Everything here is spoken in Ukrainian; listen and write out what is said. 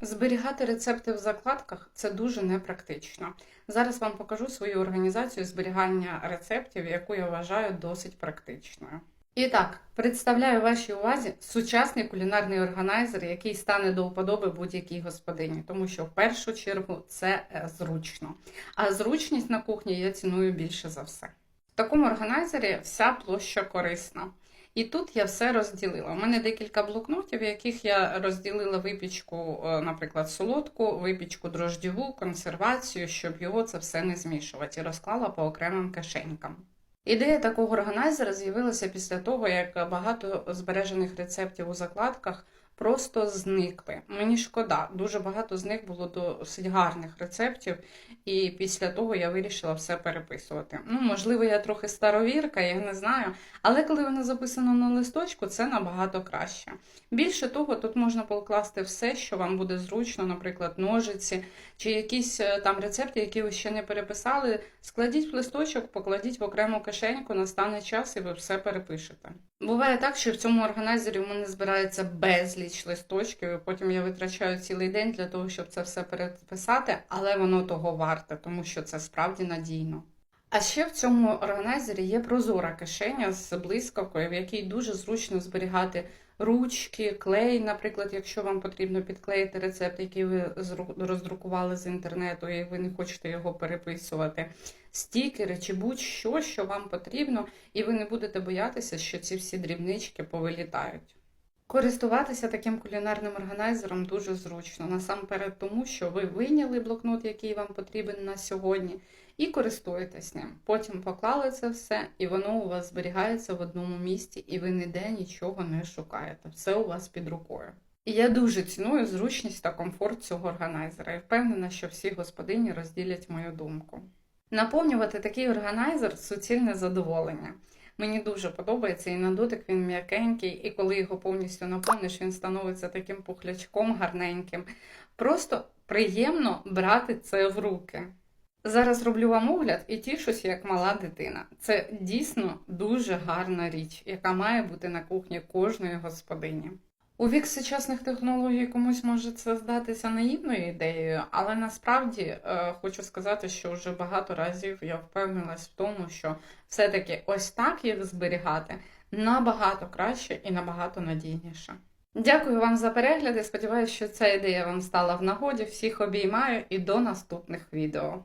Зберігати рецепти в закладках це дуже непрактично. Зараз вам покажу свою організацію зберігання рецептів, яку я вважаю досить практичною. І так, представляю вашій увазі сучасний кулінарний органайзер, який стане до вподоби будь-якій господині, тому що в першу чергу це е, зручно. А зручність на кухні я ціную більше за все. В такому органайзері вся площа корисна. І тут я все розділила. У мене декілька блокнотів, в яких я розділила випічку, е, наприклад, солодку, випічку дрождіву, консервацію, щоб його це все не змішувати, і розклала по окремим кишенькам. Ідея такого органайзера з'явилася після того, як багато збережених рецептів у закладках просто зникли. Мені шкода, дуже багато з них було досить гарних рецептів, і після того я вирішила все переписувати. Ну, можливо, я трохи старовірка, я не знаю, але коли воно записано на листочку, це набагато краще. Більше того, тут можна покласти все, що вам буде зручно, наприклад, ножиці чи якісь е, там рецепти, які ви ще не переписали. Складіть в листочок, покладіть в окрему кишеньку, настане час і ви все перепишете. Буває так, що в цьому органайзері у мене збирається безліч листочків, і потім я витрачаю цілий день для того, щоб це все переписати, але воно того варте, тому що це справді надійно. А ще в цьому органайзері є прозора кишеня з блискавкою, в якій дуже зручно зберігати ручки, клей, наприклад, якщо вам потрібно підклеїти рецепт, який ви роздрукували з інтернету, і ви не хочете його переписувати, стікери чи будь-що, що вам потрібно, і ви не будете боятися, що ці всі дрібнички повилітають. Користуватися таким кулінарним органайзером дуже зручно, насамперед тому, що ви вийняли блокнот, який вам потрібен на сьогодні, і користуєтесь ним. Потім поклали це все, і воно у вас зберігається в одному місці, і ви ніде нічого не шукаєте. Все у вас під рукою. І я дуже ціную зручність та комфорт цього органайзера і впевнена, що всі господині розділять мою думку. Наповнювати такий органайзер суцільне задоволення. Мені дуже подобається, і на дотик він м'якенький, і коли його повністю наповниш, він становиться таким пухлячком гарненьким. Просто приємно брати це в руки. Зараз роблю вам огляд і тішусь як мала дитина. Це дійсно дуже гарна річ, яка має бути на кухні кожної господині. У вік сучасних технологій комусь може це здатися наївною ідеєю, але насправді е, хочу сказати, що вже багато разів я впевнилась в тому, що все-таки ось так їх зберігати набагато краще і набагато надійніше. Дякую вам за перегляди. Сподіваюся, що ця ідея вам стала в нагоді. Всіх обіймаю і до наступних відео.